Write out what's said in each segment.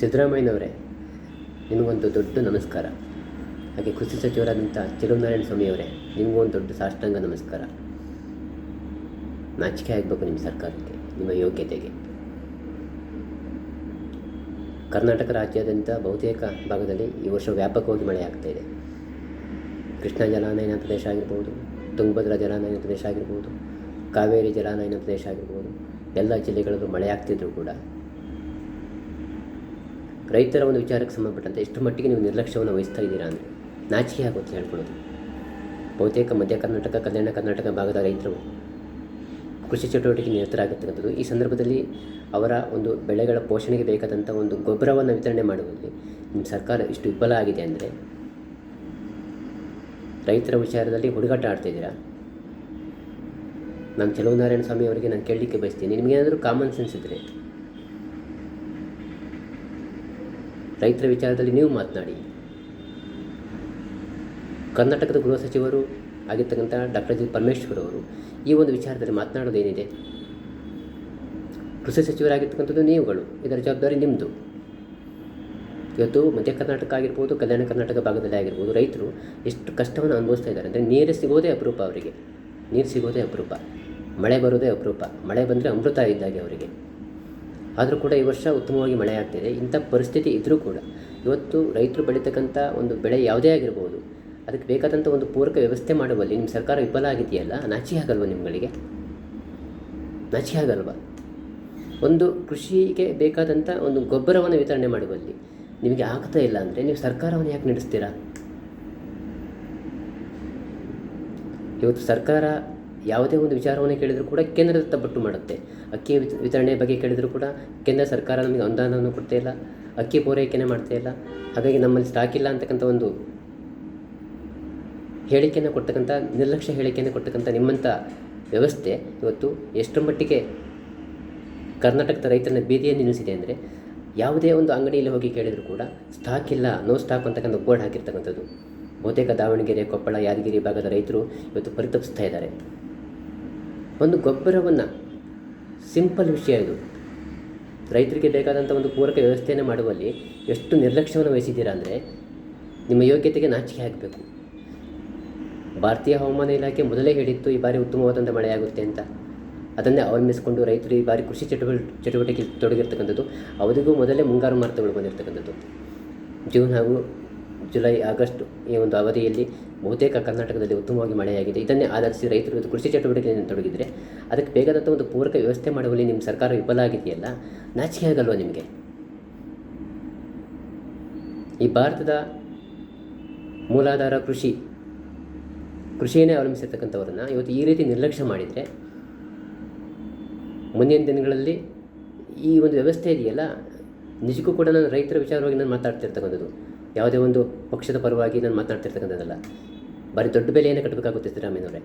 ಸಿದ್ದರಾಮಯ್ಯನವರೇ, ನಿಮಗೊಂದು ದೊಡ್ಡ ನಮಸ್ಕಾರ. ಹಾಗೆ ಕೃಷಿ ಸಚಿವರಾದಂಥ ಚಿರುನಾರಾಯಣ ಸ್ವಾಮಿಯವರೇ, ನಿಮಗೂ ಒಂದು ದೊಡ್ಡ ಸಾಷ್ಟಾಂಗ ನಮಸ್ಕಾರ. ನಾಚಿಕೆ ಆಗಬೇಕು ನಿಮ್ಮ ಸರ್ಕಾರಕ್ಕೆ, ನಿಮ್ಮ ಯೋಗ್ಯತೆಗೆ. ಕರ್ನಾಟಕ ರಾಜ್ಯಾದ್ಯಂತ ಬಹುತೇಕ ಭಾಗದಲ್ಲಿ ಈ ವರ್ಷ ವ್ಯಾಪಕವಾಗಿ ಮಳೆ ಆಗ್ತಾ ಇದೆ. ಕೃಷ್ಣಾ ಜಲಾನಯನ ಪ್ರದೇಶ ಆಗಿರ್ಬೋದು, ತುಂಗಭದ್ರಾ ಜಲಾನಯನ ಪ್ರದೇಶ ಆಗಿರ್ಬೋದು, ಕಾವೇರಿ ಜಲಾನಯನ ಪ್ರದೇಶ ಆಗಿರ್ಬೋದು, ಎಲ್ಲ ಜಿಲ್ಲೆಗಳಲ್ಲೂ ಮಳೆ ಆಗ್ತಿದ್ರು ಕೂಡ. ರೈತರ ಒಂದು ವಿಚಾರಕ್ಕೆ ಸಂಬಂಧಪಟ್ಟಂತೆ ಎಷ್ಟು ಮಟ್ಟಿಗೆ ನೀವು ನಿರ್ಲಕ್ಷ್ಯವನ್ನು ವಹಿಸ್ತಾ ಇದ್ದೀರಾ ಅಂದರೆ? ನಾಚಿಕೆ ಆಗುತ್ತೆ ಹೇಳ್ಕೊಳ್ಳೋದು. ಬಹುತೇಕ ಮಧ್ಯ ಕರ್ನಾಟಕ, ಕಲ್ಯಾಣ ಕರ್ನಾಟಕ ಭಾಗದ ರೈತರು ಕೃಷಿ ಚಟುವಟಿಕೆ ನಿರತರಾಗಿರ್ತಕ್ಕಂಥದ್ದು ಈ ಸಂದರ್ಭದಲ್ಲಿ ಅವರ ಒಂದು ಬೆಳೆಗಳ ಪೋಷಣೆಗೆ ಬೇಕಾದಂಥ ಒಂದು ಗೊಬ್ಬರವನ್ನು ವಿತರಣೆ ಮಾಡುವಲ್ಲಿ ನಿಮ್ಮ ಸರ್ಕಾರ ಇಷ್ಟು ವಿಫಲ ಆಗಿದೆ ಅಂದರೆ ರೈತರ ವಿಚಾರದಲ್ಲಿ ಹುಡುಗಾಟ ಆಡ್ತಾ ಇದ್ದೀರಾ? ನಾನು ಚೆಲುವನಾರಾಯಣ ಸ್ವಾಮಿ ಅವರಿಗೆ ನಾನು ಕೇಳಲಿಕ್ಕೆ ಬಯಸ್ತೀನಿ. ನಿಮಗೇನಾದರೂ ಕಾಮನ್ ಸೆನ್ಸ್ ಇದ್ದರೆ ರೈತರ ವಿಚಾರದಲ್ಲಿ ನೀವು ಮಾತನಾಡಿ. ಕರ್ನಾಟಕದ ಗೃಹ ಸಚಿವರು ಆಗಿರ್ತಕ್ಕಂಥ ಡಾಕ್ಟರ್ ಜಿ. ಪರಮೇಶ್ವರ್ ಅವರು ಈ ಒಂದು ವಿಚಾರದಲ್ಲಿ ಮಾತನಾಡೋದೇನಿದೆ ಕೃಷಿ ಸಚಿವರಾಗಿರ್ತಕ್ಕಂಥದ್ದು ನೀವುಗಳು. ಇದರ ಜವಾಬ್ದಾರಿ ನಿಮ್ಮದು ಇವತ್ತು ಮಧ್ಯ ಕರ್ನಾಟಕ ಆಗಿರ್ಬೋದು, ಕಲ್ಯಾಣ ಕರ್ನಾಟಕ ಭಾಗದಲ್ಲಿ ಆಗಿರ್ಬೋದು, ರೈತರು ಎಷ್ಟು ಕಷ್ಟವನ್ನು ಅನುಭವಿಸ್ತಾ ಇದ್ದಾರೆ ಅಂದರೆ ನೀರು ಸಿಗೋದೇ ಅಪರೂಪ ಅವರಿಗೆ. ನೀರು ಸಿಗೋದೇ ಅಪರೂಪ. ಮಳೆ ಬರೋದೇ ಅಪರೂಪ. ಮಳೆ ಬಂದರೆ ಅಮೃತ ಇದ್ದಾಗೆ ಅವರಿಗೆ. ಆದರೂ ಕೂಡ ಈ ವರ್ಷ ಉತ್ತಮವಾಗಿ ಮಳೆ ಆಗ್ತಿದೆ ಇಂಥ ಪರಿಸ್ಥಿತಿ ಇದ್ದರೂ ಕೂಡ ಇವತ್ತು ರೈತರು ಬೆಳೀತಕ್ಕಂಥ ಒಂದು ಬೆಳೆ ಯಾವುದೇ ಆಗಿರ್ಬೋದು, ಅದಕ್ಕೆ ಬೇಕಾದಂಥ ಒಂದು ಪೂರಕ ವ್ಯವಸ್ಥೆ ಮಾಡುವಲ್ಲಿ ನಿಮ್ಮ ಸರ್ಕಾರ ವಿಫಲ ಆಗಿದೆಯಲ್ಲ, ನಾಚಿ ಆಗಲ್ವ ನಿಮ್ಮಗಳಿಗೆ ನಾಚಿ ಆಗಲ್ವಾ? ಒಂದು ಕೃಷಿಗೆ ಬೇಕಾದಂಥ ಒಂದು ಗೊಬ್ಬರವನ್ನು ವಿತರಣೆ ಮಾಡುವಲ್ಲಿ ನಿಮಗೆ ಆಗ್ತಾ ಇಲ್ಲ ಅಂದರೆ ನೀವು ಸರ್ಕಾರವನ್ನು ಯಾಕೆ ನಡೆಸ್ತೀರಾ? ಇವತ್ತು ಸರ್ಕಾರ ಯಾವುದೇ ಒಂದು ವಿಚಾರವನ್ನು ಕೇಳಿದರೂ ಕೂಡ ಕೇಂದ್ರದ ಬಟ್ಟು ಮಾಡುತ್ತೆ. ಅಕ್ಕಿ ವಿತ- ವಿತರಣೆ ಬಗ್ಗೆ ಕೇಳಿದರೂ ಕೂಡ ಕೇಂದ್ರ ಸರ್ಕಾರ ನಮಗೆ ಅನುದಾನವನ್ನು ಕೊಡ್ತಾ ಇಲ್ಲ, ಅಕ್ಕಿ ಪೂರೈಕೆನೇ ಮಾಡ್ತಾ ಇಲ್ಲ. ಹಾಗಾಗಿ ನಮ್ಮಲ್ಲಿ ಸ್ಟಾಕ್ ಇಲ್ಲ ಅಂತಕ್ಕಂಥ ಒಂದು ಹೇಳಿಕೆಯನ್ನು ಕೊಡ್ತಕ್ಕಂಥ ನಿರ್ಲಕ್ಷ್ಯ ಹೇಳಿಕೆಯನ್ನು ಕೊಡ್ತಕ್ಕಂಥ ನಿಮ್ಮಂಥ ವ್ಯವಸ್ಥೆ ಇವತ್ತು ಎಷ್ಟರ ಮಟ್ಟಿಗೆ ಕರ್ನಾಟಕದ ರೈತರನ್ನ ಬೀದಿಯನ್ನು ನಿಲ್ಲಿಸಿದೆ ಅಂದರೆ ಯಾವುದೇ ಒಂದು ಅಂಗಡಿಯಲ್ಲಿ ಹೋಗಿ ಕೇಳಿದರೂ ಕೂಡ ಸ್ಟಾಕ್ ಇಲ್ಲ ನೋ ಸ್ಟಾಕ್ ಅಂತಕ್ಕಂಥ ಬೋರ್ಡ್ ಹಾಕಿರ್ತಕ್ಕಂಥದ್ದು. ಬಹುತೇಕ ದಾವಣಗೆರೆ, ಕೊಪ್ಪಳ, ಯಾದಗಿರಿ ಭಾಗದ ರೈತರು ಇವತ್ತು ಪರಿತಪಿಸ್ತಾ ಇದ್ದಾರೆ. ಒಂದು ಗೊಬ್ಬರವನ್ನು ಸಿಂಪಲ್ ವಿಷಯ ಇದು. ರೈತರಿಗೆ ಬೇಕಾದಂಥ ಒಂದು ಪೂರಕ ವ್ಯವಸ್ಥೆಯನ್ನು ಮಾಡುವಲ್ಲಿ ಎಷ್ಟು ನಿರ್ಲಕ್ಷ್ಯವನ್ನು ವಹಿಸಿದ್ದೀರಾ ಅಂದರೆ ನಿಮ್ಮ ಯೋಗ್ಯತೆಗೆ ನಾಚಿಕೆ ಆಗಬೇಕು ಭಾರತೀಯ ಹವಾಮಾನ ಇಲಾಖೆ ಮೊದಲೇ ಹೇಳಿತ್ತು ಈ ಬಾರಿ ಉತ್ತಮವಾದಂಥ ಮಳೆಯಾಗುತ್ತೆ ಅಂತ. ಅದನ್ನೇ ಅವಲಂಬಿಸಿಕೊಂಡು ರೈತರು ಈ ಬಾರಿ ಕೃಷಿ ಚಟುವಟಿಕೆ ಚಟುವಟಿಕೆ ತೊಡಗಿರ್ತಕ್ಕಂಥದ್ದು, ಅವರಿಗೂ ಮೊದಲೇ ಮುಂಗಾರು ಮಾರುತಗಳು ಬಂದಿರತಕ್ಕಂಥದ್ದು. ಜೂನ್ ಹಾಗೂ ಜುಲೈ, ಆಗಸ್ಟ್ ಈ ಒಂದು ಅವಧಿಯಲ್ಲಿ ಬಹುತೇಕ ಕರ್ನಾಟಕದಲ್ಲಿ ಉತ್ತಮವಾಗಿ ಮಳೆಯಾಗಿದೆ. ಇದನ್ನೇ ಆಧರಿಸಿ ರೈತರು ಕೃಷಿ ಚಟುವಟಿಕೆಯನ್ನು ತೊಡಗಿದರೆ ಅದಕ್ಕೆ ಬೇಕಾದಂಥ ಒಂದು ಪೂರಕ ವ್ಯವಸ್ಥೆ ಮಾಡುವಲ್ಲಿ ನಿಮ್ಮ ಸರ್ಕಾರ ವಿಫಲ ಆಗಿದೆಯಲ್ಲ, ನಾಚಿಕೆ ಆಗಲ್ವ ನಿಮಗೆ? ಈ ಭಾರತದ ಮೂಲಾಧಾರ ಕೃಷಿ, ಕೃಷಿಯನ್ನೇ ಅವಲಂಬಿಸಿರ್ತಕ್ಕಂಥವ್ರನ್ನ ಇವತ್ತು ಈ ರೀತಿ ನಿರ್ಲಕ್ಷ್ಯ ಮಾಡಿದರೆ ಮುಂದಿನ ದಿನಗಳಲ್ಲಿ ಈ ಒಂದು ವ್ಯವಸ್ಥೆ ಇದೆಯಲ್ಲ? ನಿಜಕ್ಕೂ ಕೂಡ ನಾನು ರೈತರ ವಿಚಾರವಾಗಿ ನಾನು ಮಾತಾಡ್ತಿರ್ತಕ್ಕಂಥದ್ದು. ಯಾವುದೇ ಒಂದು ಪಕ್ಷದ ಪರವಾಗಿ ನಾನು ಮಾತಾಡ್ತಿರ್ತಕ್ಕಂಥದ್ದಲ್ಲ. ಬರೀ ದೊಡ್ಡ ಬೆಲೆಯನ್ನು ಕಟ್ಟಬೇಕಾಗುತ್ತೆ ಸಿದ್ದರಾಮಯ್ಯನವರೇ.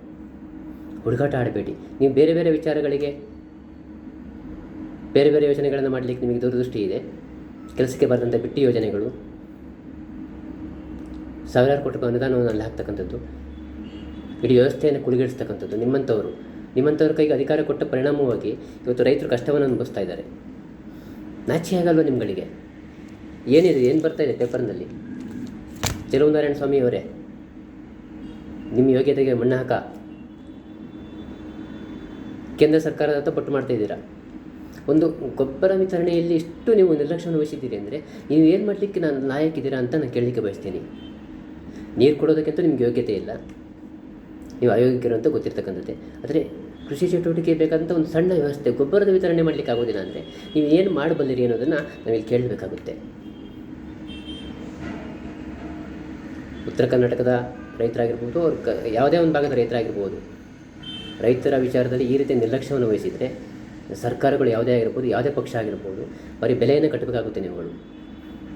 ಹುಡುಗಾಟ ಆಡಬೇಡಿ. ನೀವು ಬೇರೆ ಬೇರೆ ವಿಚಾರಗಳಿಗೆ, ಬೇರೆ ಬೇರೆ ಯೋಜನೆಗಳನ್ನು ಮಾಡಲಿಕ್ಕೆ ನಿಮಗೆ ದೂರದೃಷ್ಟಿ ಇದೆ. ಕೆಲಸಕ್ಕೆ ಬರೆದಂಥ ಬಿಟ್ಟಿ ಯೋಜನೆಗಳು. ಸಾವಿರಾರು ಕೋಟಿ ರೂಪಾಯಿ ಅನುದಾನವನ್ನು ಅಲ್ಲಿ ಹಾಕ್ತಕ್ಕಂಥದ್ದು. ಇಡೀ ವ್ಯವಸ್ಥೆಯನ್ನು ಕುಲಿಗಿಡಿಸ್ತಕ್ಕಂಥದ್ದು ನಿಮ್ಮಂಥವರು. ನಿಮ್ಮಂಥವ್ರ ಕೈಗೆ ಅಧಿಕಾರ ಕೊಟ್ಟ ಪರಿಣಾಮವಾಗಿ ಇವತ್ತು ರೈತರು ಕಷ್ಟವನ್ನು ಅನುಭವಿಸ್ತಾ ಇದ್ದಾರೆ. ನಾಚಿ ಆಗಲ್ವ ನಿಮ್ಮಗಳಿಗೆ ಏನಿದೆ? ಏನು ಬರ್ತಾ ಇದೆ ಪೇಪರ್ನಲ್ಲಿ? ಚೆಲುವನಾರಾಯಣ ಸ್ವಾಮಿ ಅವರೇ, ನಿಮ್ಮ ಯೋಗ್ಯತೆಗೆ ಮಣ್ಣು ಹಾಕ. ಕೇಂದ್ರ ಸರ್ಕಾರದ ಪಟ್ಟು ಮಾಡ್ತಾ ಇದ್ದೀರಾ? ಒಂದು ಗೊಬ್ಬರ ವಿತರಣೆಯಲ್ಲಿ ಇಷ್ಟು ನೀವು ನಿರ್ಲಕ್ಷ್ಯವನ್ನು ವಹಿಸಿದ್ದೀರಿ ಅಂದರೆ ನೀವು ಏನು ಮಾಡಲಿಕ್ಕೆ ನಾನು ಲಾಯಕ್ಕಿದ್ದೀರಾ ಅಂತ ನಾನು ಕೇಳಲಿಕ್ಕೆ ಬಯಸ್ತೀನಿ. ನೀರು ಕೊಡೋದಕ್ಕಂತೂ ನಿಮ್ಗೆ ಯೋಗ್ಯತೆ ಇಲ್ಲ. ನೀವು ಅಯೋಗ್ಯರು ಅಂತ ಗೊತ್ತಿರ್ತಕ್ಕಂಥದ್ದೇ. ಆದರೆ ಕೃಷಿ ಚಟುವಟಿಕೆ ಬೇಕಾದಂಥ ಒಂದು ಸಣ್ಣ ವ್ಯವಸ್ಥೆ, ಗೊಬ್ಬರದ ವಿತರಣೆ ಮಾಡಲಿಕ್ಕೆ ಆಗೋದಿಲ್ಲ ಅಂದರೆ ನೀವು ಏನು ಮಾಡಬಲ್ಲಿರಿ ಅನ್ನೋದನ್ನು ನಾವಿಲ್ಲಿ ಕೇಳಬೇಕಾಗುತ್ತೆ. ಉತ್ತರ ಕರ್ನಾಟಕದ ರೈತರಾಗಿರ್ಬೋದು, ಅವ್ರ ಕ, ಯಾವುದೇ ಒಂದು ಭಾಗದ ರೈತರಾಗಿರ್ಬೋದು. ರೈತರ ವಿಚಾರದಲ್ಲಿ ಈ ರೀತಿ ನಿರ್ಲಕ್ಷ್ಯವನ್ನು ವಹಿಸಿದರೆ ಸರ್ಕಾರಗಳು ಯಾವುದೇ ಆಗಿರ್ಬೋದು, ಯಾವುದೇ ಪಕ್ಷ ಆಗಿರ್ಬೋದು, ಬರೀ ಬೆಲೆಯನ್ನು ಕಟ್ಟಬೇಕಾಗುತ್ತೆ ನೀವುಗಳು.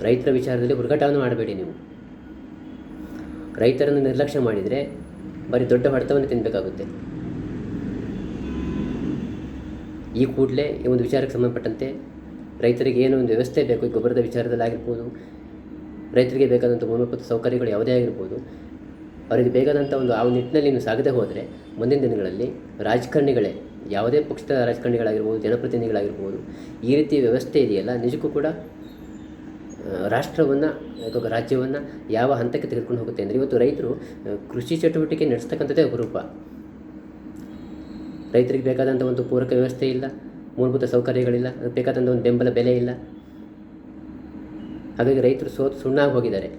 ರೈತರ ವಿಚಾರದಲ್ಲಿ ಹುಡುಗಾಟವನ್ನು ಮಾಡಬೇಡಿ ನೀವು. ರೈತರನ್ನು ನಿರ್ಲಕ್ಷ್ಯ ಮಾಡಿದರೆ ಬರೀ ದೊಡ್ಡ ಹೊಡೆತವನ್ನು ತಿನ್ನಬೇಕಾಗುತ್ತೆ ಈ ಕೂಡಲೇ ಈ ಒಂದು ವಿಚಾರಕ್ಕೆ ಸಂಬಂಧಪಟ್ಟಂತೆ ರೈತರಿಗೆ ಏನೋ ಒಂದು ವ್ಯವಸ್ಥೆ ಬೇಕು, ಗೊಬ್ಬರದ ವಿಚಾರದಲ್ಲಿ ಆಗಿರ್ಬೋದು ರೈತರಿಗೆ ಬೇಕಾದಂಥ ಮೂಲಭೂತ ಸೌಕರ್ಯಗಳು ಯಾವುದೇ ಆಗಿರ್ಬೋದು, ಅವರಿಗೆ ಬೇಕಾದಂಥ ಒಂದು ಆ ನಿಟ್ಟಿನಲ್ಲಿ ಇನ್ನು ಸಾಗದೆ ಹೋದರೆ, ಮುಂದಿನ ದಿನಗಳಲ್ಲಿ ರಾಜಕಾರಣಿಗಳೇ, ಯಾವುದೇ ಪಕ್ಷದ ರಾಜಕಾರಣಿಗಳಾಗಿರ್ಬೋದು, ಜನಪ್ರತಿನಿಧಿಗಳಾಗಿರ್ಬೋದು, ಈ ರೀತಿ ವ್ಯವಸ್ಥೆ ಇದೆಯಲ್ಲ, ನಿಜಕ್ಕೂ ಕೂಡ ರಾಷ್ಟ್ರವನ್ನು, ಅಥವಾ ರಾಜ್ಯವನ್ನು ಯಾವ ಹಂತಕ್ಕೆ ತೆಗೆದುಕೊಂಡು ಹೋಗುತ್ತೆ ಅಂದರೆ, ಇವತ್ತು ರೈತರು ಕೃಷಿ ಚಟುವಟಿಕೆ ನಡೆಸ್ತಕ್ಕಂಥದ್ದೇ ಅಪರೂಪ. ರೈತರಿಗೆ ಬೇಕಾದಂಥ ಒಂದು ಪೂರಕ ವ್ಯವಸ್ಥೆ ಇಲ್ಲ, ಮೂಲಭೂತ ಸೌಕರ್ಯಗಳಿಲ್ಲ, ಅದಕ್ಕೆ ಬೇಕಾದಂಥ ಒಂದು ಬೆಂಬಲ ಬೆಲೆ ಇಲ್ಲ ಹಾಗಾಗಿ ರೈತರು ಸೋತು ಸುಣ್ಣಾಗಿ ಹೋಗಿದ್ದಾರೆ.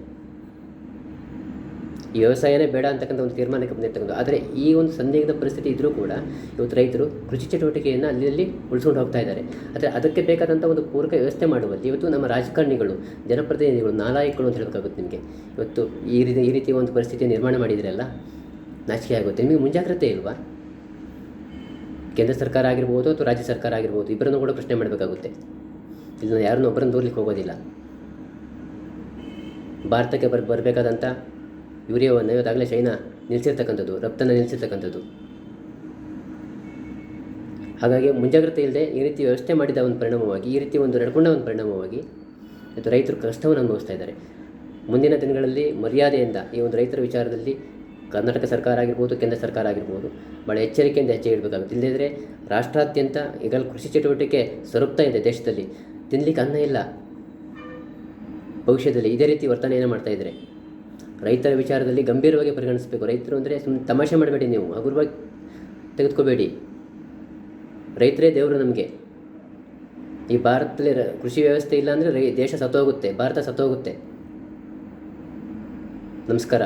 ಈ ವ್ಯವಸಾಯನೇ ಬೇಡ ಅಂತಕ್ಕಂಥ ಒಂದು ತೀರ್ಮಾನಕ್ಕೆ ಬಂದಿರ್ತಕ್ಕಂಥ ಆದರೆ ಈ ಒಂದು ಸಂದಿಗ್ಧ ಪರಿಸ್ಥಿತಿ ಇದ್ದರೂ ಕೂಡ ಇವತ್ತು ರೈತರು ಕೃಷಿ ಚಟುವಟಿಕೆಯನ್ನು ಅಲ್ಲಿ ಉಳಿಸ್ಕೊಂಡು ಹೋಗ್ತಾ ಇದ್ದಾರೆ. ಆದರೆ ಅದಕ್ಕೆ ಬೇಕಾದಂಥ ಒಂದು ಪೂರಕ ವ್ಯವಸ್ಥೆ ಮಾಡುವಲ್ಲಿ ಇವತ್ತು ನಮ್ಮ ರಾಜಕಾರಣಿಗಳು, ಜನಪ್ರತಿನಿಧಿಗಳು ನಾಲಾಯಕಗಳು ಅಂತ ಹೇಳಬೇಕಾಗುತ್ತೆ ನಿಮಗೆ. ಇವತ್ತು ಈ ರೀತಿ, ಈ ರೀತಿಯ ಒಂದು ಪರಿಸ್ಥಿತಿ ನಿರ್ಮಾಣ ಮಾಡಿದ್ರಲ್ಲ ನಾಚಿಕೆ ಆಗುತ್ತೆ. ನಿಮಗೆ ಮುಂಜಾಗ್ರತೆ ಇಲ್ವಾ? ಕೇಂದ್ರ ಸರ್ಕಾರ ಆಗಿರ್ಬೋದು ಅಥವಾ ರಾಜ್ಯ ಸರ್ಕಾರ ಆಗಿರ್ಬೋದು, ಇಬ್ಬರನ್ನು ಕೂಡ ಪ್ರಶ್ನೆ ಮಾಡಬೇಕಾಗುತ್ತೆ. ಇಲ್ಲಿ ನಾನು ಯಾರನ್ನೂ ಒಬ್ಬರನ್ನು ದೂರ್ಲಿಕ್ಕೆ ಹೋಗೋದಿಲ್ಲ. ಭಾರತಕ್ಕೆ ಬರ್, ಬರಬೇಕಾದಂಥ ಯೂರಿಯಾವನ್ನು ಇವತ್ತಾಗಲೇ ಚೈನಾ ನಿಲ್ಲಿಸಿರ್ತಕ್ಕಂಥದ್ದು ರಫ್ತನ್ನು ನಿಲ್ಲಿಸಿರ್ತಕ್ಕಂಥದ್ದು ಹಾಗಾಗಿ ಮುಂಜಾಗ್ರತೆ ಇಲ್ಲದೆ ಈ ರೀತಿ ವ್ಯವಸ್ಥೆ ಮಾಡಿದ ಒಂದು ಪರಿಣಾಮವಾಗಿ, ಈ ರೀತಿ ಒಂದು ನಡ್ಕೊಂಡ ಒಂದು ಪರಿಣಾಮವಾಗಿ ಇವತ್ತು ರೈತರು ಕಷ್ಟವನ್ನು ಅನುಭವಿಸ್ತಾ ಇದ್ದಾರೆ. ಮುಂದಿನ ದಿನಗಳಲ್ಲಿ ಮರ್ಯಾದೆಯಿಂದ ಈ ಒಂದು ರೈತರ ವಿಚಾರದಲ್ಲಿ ಕರ್ನಾಟಕ ಸರ್ಕಾರ ಆಗಿರ್ಬೋದು, ಕೇಂದ್ರ ಸರ್ಕಾರ ಆಗಿರ್ಬೋದು ಭಾಳ ಎಚ್ಚರಿಕೆಯಿಂದ ಹೆಜ್ಜೆ ಇಡಬೇಕಾಗುತ್ತೆ. ಇಲ್ಲದಿದ್ದರೆ ರಾಷ್ಟ್ರಾದ್ಯಂತ ಈಗಲೂ ಕೃಷಿ ಚಟುವಟಿಕೆ ಸರುಪ್ತಾ ಇದೆ ದೇಶದಲ್ಲಿ. ತಿನ್ನಲಿಕ್ಕೆ ಅನ್ನ ಇಲ್ಲ. ಭವಿಷ್ಯದಲ್ಲಿ ಇದೇ ರೀತಿ ವರ್ತನೆಯನ್ನು ಮಾಡ್ತಾ ಇದ್ದಾರೆ ರೈತರ ವಿಚಾರದಲ್ಲಿ ಗಂಭೀರವಾಗಿ ಪರಿಗಣಿಸಬೇಕು. ರೈತರು ಅಂದರೆ ಸುಮ್ಮನೆ ತಮಾಷೆ ಮಾಡಬೇಡಿ ನೀವು, ಹಗುರವಾಗಿ ತೆಗೆದುಕೋಬೇಡಿ. ರೈತರೇ ದೇವರು ನಮಗೆ. ಈ ಭಾರತದಲ್ಲಿ ಕೃಷಿ ವ್ಯವಸ್ಥೆ ಇಲ್ಲ ಅಂದರೆ ರೈ, ದೇಶ ಸತ್ತೋಗುತ್ತೆ, ಭಾರತ ಸತ್ತೋಗುತ್ತೆ. ನಮಸ್ಕಾರ.